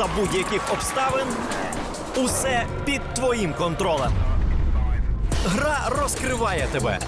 за будь-яких обставин. Усе під твоїм контролем. Гра розкриває тебе.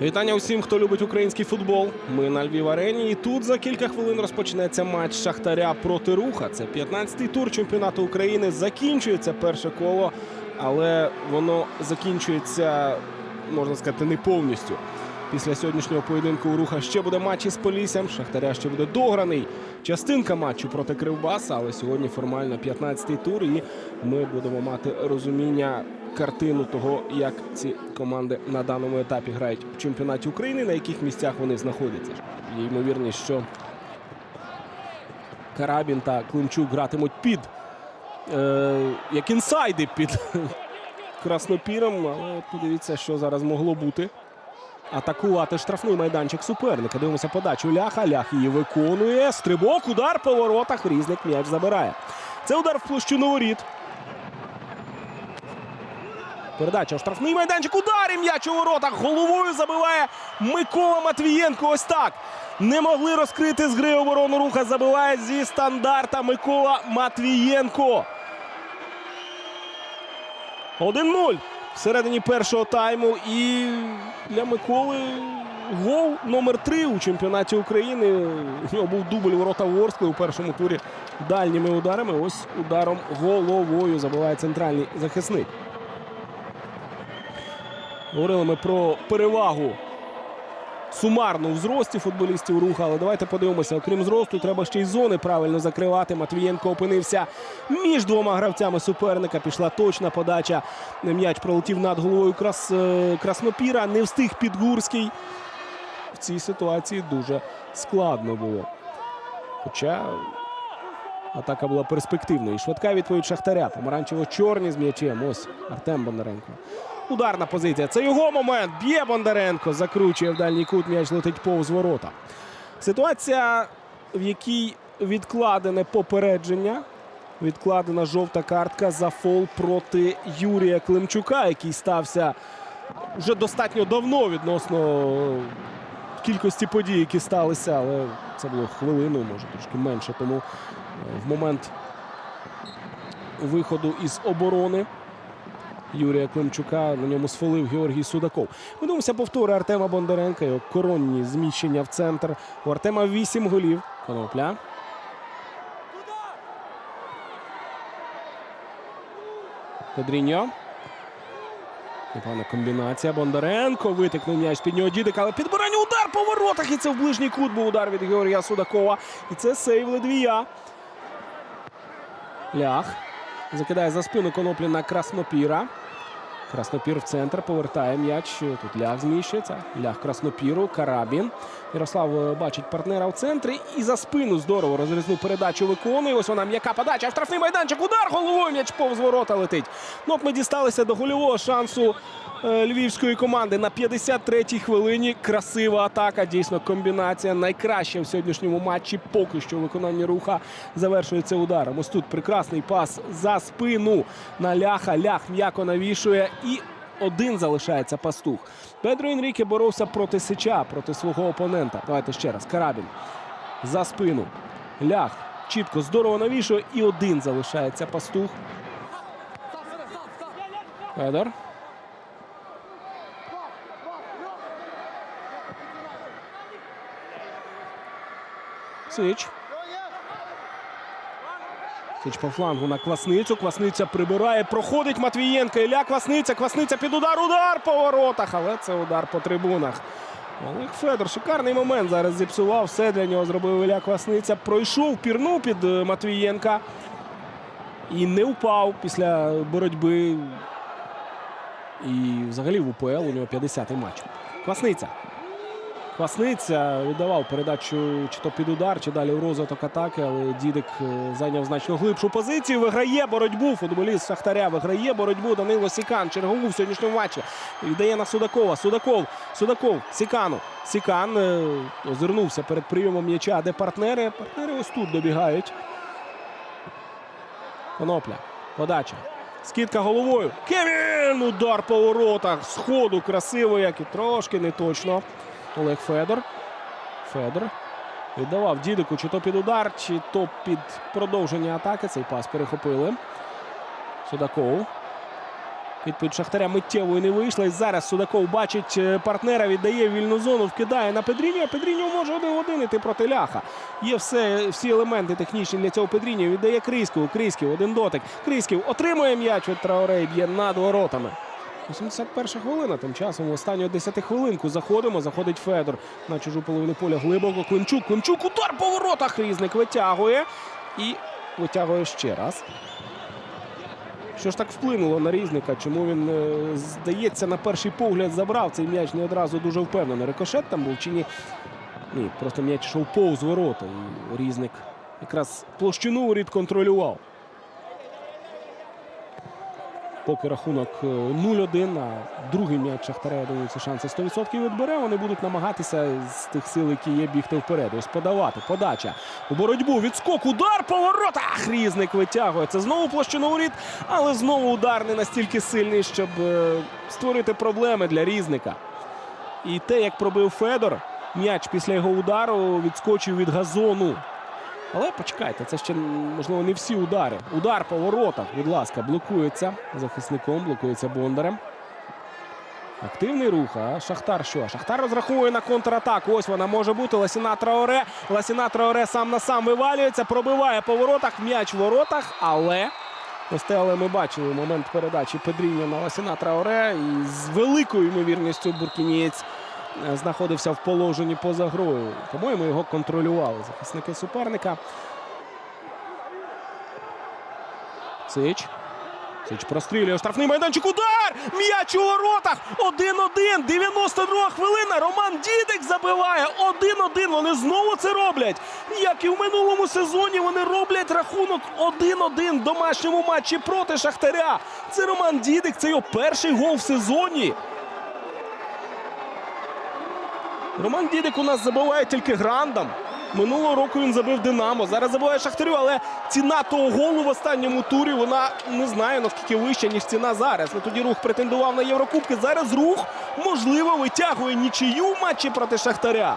Вітання усім, хто любить український футбол. Ми на Львів арені. І тут за кілька хвилин розпочнеться матч Шахтаря проти Руха. Це 15-й тур чемпіонату України. Закінчується перше коло, але воно закінчується, можна сказати, не повністю. Після сьогоднішнього поєдинку у Руха ще буде матч із Поліссям. Шахтаря ще буде дограний. Частинка матчу проти Кривбаса, але сьогодні формально 15-й тур. І ми будемо мати розуміння картину того, як ці команди на даному етапі грають в чемпіонаті України, на яких місцях вони знаходяться. Є ймовірність, що Карабін та Климчук гратимуть під е, як інсайди під Краснопіром. Але подивіться, що зараз могло бути. Атакувати штрафний майданчик суперника. Дивимося подачу Ляха. Лях її виконує. Стрибок, удар по воротах. Різник м'яч забирає. Це удар в площину воріт. Передача штрафний майданчик. Удар і м'яч у воротах. Головою забиває Микола Матвієнко. Ось так. Не могли розкрити з гри оборону руха. Забиває зі стандарта Микола Матвієнко. 1-0 всередині першого тайму. І для Миколи гол номер 3 у чемпіонаті України. У нього був дубль ворота Ворскли у першому турі дальніми ударами. Ось ударом головою забиває центральний захисник. Говорили ми про перевагу сумарну в зрості футболістів руха. Але давайте подивимося. Окрім зросту, треба ще й зони правильно закривати. Матвієнко опинився між двома гравцями суперника. Пішла точна подача. М'яч пролетів над головою Крас... е, Краснопіра. Не встиг Підгурський. В цій ситуації дуже складно було. Хоча атака була перспективною. І Швидка відповідь Шахтаря. Помаранчево-чорні з м'ячем. Ось Артем Бондаренко. Ударна позиція. Це його момент. Б'є Бондаренко. Закручує в дальній кут. М'яч летить повз ворота. Ситуація, в якій відкладене попередження. Відкладена жовта картка за фол проти Юрія Климчука, який стався вже достатньо давно відносно кількості подій, які сталися. Але це було хвилину, може трошки менше. Тому е, в момент виходу із оборони. Юрія Климчука на ньому сфолив Георгій Судаков. Ми повтори Артема Бондаренка. Його коронні зміщення в центр. У Артема 8 голів. Конопля. Педріньо. Непогана комбінація. Бондаренко витикнув м'яч під нього дідик, але підбирання удар по воротах. І це в ближній кут був удар від Георгія Судакова. І це сейв Ледвія. Лях. Закидає за спину коноплі на Краснопіра. Краснопір в центр повертає м'яч. Тут лях зміщується. Лях Краснопіру. Карабін. Ярослав е, бачить партнера в центрі. І за спину здорово розрізну передачу виконує. Ось вона м'яка подача. Штрафний майданчик. Удар головою м'яч повз ворота летить. Ну от ми дісталися до гольового шансу львівської команди на 53-й хвилині. Красива атака. Дійсно, комбінація. Найкраща в сьогоднішньому матчі. Поки що виконання руха завершується ударом. Ось тут прекрасний пас за спину на ляха. Лях м'яко навішує і. Один залишається пастух. Педро Енріке боровся проти Сича, проти свого опонента. Давайте ще раз. Карабін за спину. Лях чітко здорово навішує. І один залишається пастух. Федор. Сич. Сич по флангу на Квасницю. Квасниця прибирає. Проходить Матвієнко. Ілля Квасниця. Квасниця під удар. Удар по воротах. Але це удар по трибунах. Олег Федор. Шикарний момент зараз зіпсував. Все для нього зробив Ілля Квасниця. Пройшов, пірнув під е, Матвієнка. І не впав після боротьби. І взагалі в УПЛ у нього 50-й матч. Квасниця. Квасниця віддавав передачу чи то під удар, чи далі в розвиток атаки, але Дідик е, зайняв значно глибшу позицію. Виграє боротьбу. Футболіст Шахтаря виграє боротьбу. Данило Сікан. Чергову в сьогоднішньому матчі. Віддає на Судакова. Судаков. Судаков. Сікану. Сікан е, озирнувся перед прийомом м'яча. Де партнери? Партнери ось тут добігають. Конопля. Подача. Скидка головою. Кевін! Удар по воротах. Сходу красиво, як і трошки не точно. Олег Федор. Федор. Віддавав Дідику чи то під удар, чи то під продовження атаки. Цей пас перехопили. Судаков. Відповідь Шахтаря миттєвою не вийшла. І зараз Судаков бачить е, партнера, віддає вільну зону, вкидає на Педріньо. Педріньо може один один іти проти ляха. Є все, всі елементи технічні для цього Педріньо. Віддає Кріську. Кріськів один дотик. Кріськів отримує м'яч від Траоре б'є над воротами. 81 хвилина. Тим часом в останню 10 хвилинку заходимо. Заходить Федор на чужу половину поля глибоко. Климчук. Климчук удар по воротах. Різник витягує і витягує ще раз. Що ж так вплинуло на різника? Чому він, е, здається, на перший погляд забрав цей м'яч не одразу дуже впевнено. Рикошет там був чи ні? Ні, просто м'яч йшов повз ворота. І різник якраз площину воріт контролював. Поки рахунок е, 0-1, а другий м'яч Шахтаря, я думаю, ці шанси 100% відбере. Вони будуть намагатися з тих сил, які є, бігти вперед. Ось подавати. Подача у боротьбу. Відскок, удар по воротах. Різник витягує. Це знову площину воріт, але знову удар не настільки сильний, щоб е, створити проблеми для різника. І те, як пробив Федор, м'яч після його удару відскочив від газону. Але почекайте, це ще можливо не всі удари. Удар по воротах, будь ласка, блокується захисником, блокується Бондарем. Активний рух. А Шахтар що? Шахтар розраховує на контратаку. Ось вона може бути. Ласіна Траоре. Ласіна Траоре сам на сам вивалюється, пробиває по воротах. М'яч в воротах, але. Ось те, але ми бачили момент передачі Педріньо на Ласіна Траоре. І з великою ймовірністю Буркінієць знаходився в положенні поза грою. По-моєму, його контролювали захисники суперника. Сич. Сич прострілює штрафний майданчик. Удар! М'яч у воротах! 1-1. 92 хвилина. Роман Дідик забиває. 1-1. Вони знову це роблять. Як і в минулому сезоні вони роблять рахунок 1-1 в домашньому матчі проти Шахтаря. Це Роман Дідик. Це його перший гол в сезоні. Роман Дідик у нас забиває тільки грандам. Минулого року він забив Динамо. Зараз забиває Шахтарю, але ціна того голу в останньому турі вона не знаю наскільки вища, ніж ціна зараз. Ну тоді рух претендував на Єврокубки. Зараз рух можливо витягує нічию в матчі проти Шахтаря.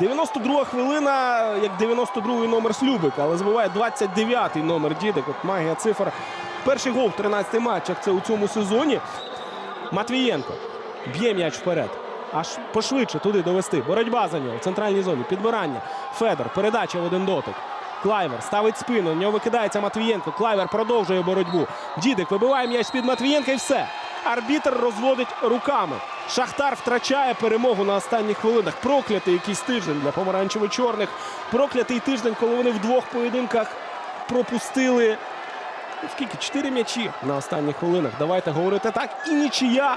92 хвилина, як 92-й номер Слюбика, але забиває 29-й номер Дідик. От магія цифр. Перший гол в 13 матчах це у цьому сезоні. Матвієнко б'є м'яч вперед. Аж пошвидше туди довести. Боротьба за нього в центральній зоні. Підбирання. Федор. Передача в один дотик. Клайвер ставить спину. На нього викидається Матвієнко. Клайвер продовжує боротьбу. Дідик вибиває м'яч з-під Матвієнка і все. Арбітр розводить руками. Шахтар втрачає перемогу на останніх хвилинах. Проклятий якийсь тиждень для помаранчево-чорних. Проклятий тиждень, коли вони в двох поєдинках пропустили ну, скільки? Чотири м'ячі на останніх хвилинах. Давайте говорити так. І нічия.